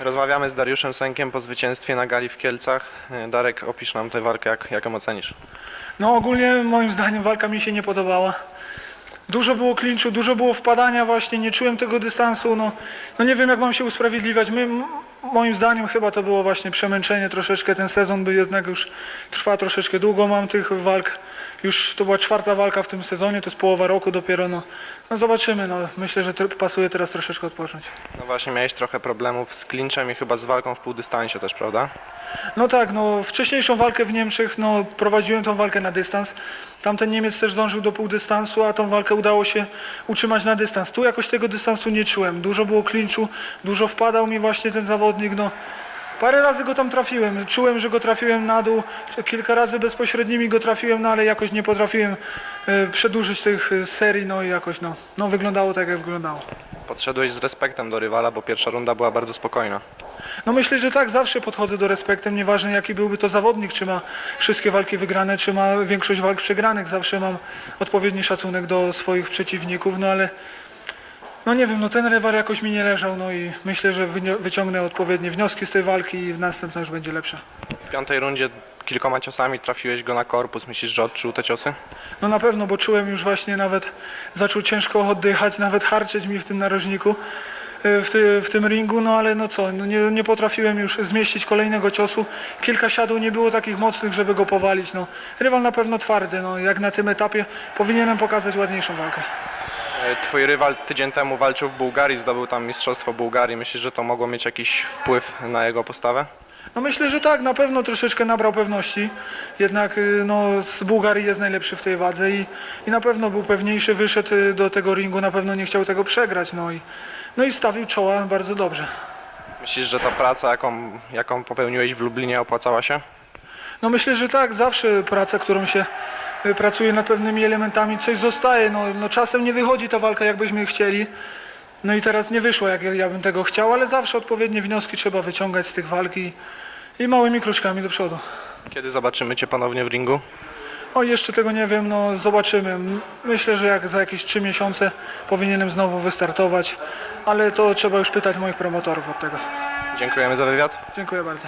Rozmawiamy z Dariuszem Sękiem po zwycięstwie na gali w Kielcach. Darek, opisz nam tę walkę, jak, jak ją ocenisz? No ogólnie moim zdaniem walka mi się nie podobała. Dużo było klinczu, dużo było wpadania właśnie, nie czułem tego dystansu, no, no nie wiem jak mam się usprawiedliwiać. My, moim zdaniem chyba to było właśnie przemęczenie troszeczkę, ten sezon by jednak już trwa troszeczkę długo, mam tych walk, już to była czwarta walka w tym sezonie, to jest połowa roku dopiero, no, no zobaczymy, no, myślę, że tr- pasuje teraz troszeczkę odpocząć. No właśnie, miałeś trochę problemów z clinczem i chyba z walką w półdystansie też, prawda? No tak, no wcześniejszą walkę w Niemczech, no prowadziłem tą walkę na dystans. Tamten Niemiec też dążył do półdystansu, a tą walkę udało się utrzymać na dystans. Tu jakoś tego dystansu nie czułem. Dużo było klinczu, dużo wpadał mi właśnie ten zawodnik, no. Parę razy go tam trafiłem, czułem, że go trafiłem na dół, kilka razy bezpośrednimi go trafiłem, no ale jakoś nie potrafiłem e, przedłużyć tych e, serii, no i jakoś no, no wyglądało tak jak wyglądało. Podszedłeś z respektem do rywala, bo pierwsza runda była bardzo spokojna. No myślę, że tak, zawsze podchodzę do respektem, nieważne jaki byłby to zawodnik, czy ma wszystkie walki wygrane, czy ma większość walk przegranych, zawsze mam odpowiedni szacunek do swoich przeciwników, no ale no nie wiem, no ten rywal jakoś mi nie leżał, no i myślę, że wyciągnę odpowiednie wnioski z tej walki i następna już będzie lepsza. W piątej rundzie kilkoma ciosami trafiłeś go na korpus. Myślisz, że odczuł te ciosy? No na pewno, bo czułem już właśnie nawet, zaczął ciężko oddychać, nawet harczeć mi w tym narożniku, y, w, ty, w tym ringu, no ale no co, no nie, nie potrafiłem już zmieścić kolejnego ciosu. Kilka siadł nie było takich mocnych, żeby go powalić, no. Rywal na pewno twardy, no jak na tym etapie powinienem pokazać ładniejszą walkę. Twój rywal tydzień temu walczył w Bułgarii, zdobył tam Mistrzostwo Bułgarii. Myślisz, że to mogło mieć jakiś wpływ na jego postawę? No myślę, że tak, na pewno troszeczkę nabrał pewności, jednak y, no, z Bułgarii jest najlepszy w tej wadze i, i na pewno był pewniejszy, wyszedł y, do tego ringu, na pewno nie chciał tego przegrać, no i, no i stawił czoła bardzo dobrze. Myślisz, że ta praca, jaką, jaką popełniłeś w Lublinie, opłacała się? No myślę, że tak, zawsze praca, którą się pracuje nad pewnymi elementami, coś zostaje, no, no czasem nie wychodzi ta walka, jakbyśmy chcieli, no i teraz nie wyszło, jak ja- bym tego chciał, ale zawsze odpowiednie wnioski trzeba wyciągać z tych walki i małymi kroczkami do przodu. Kiedy zobaczymy Cię ponownie w ringu? O, jeszcze tego nie wiem, no zobaczymy. Myślę, że jak za jakieś trzy miesiące powinienem znowu wystartować, ale to trzeba już pytać moich promotorów od tego. Dziękujemy za wywiad. Dziękuję bardzo.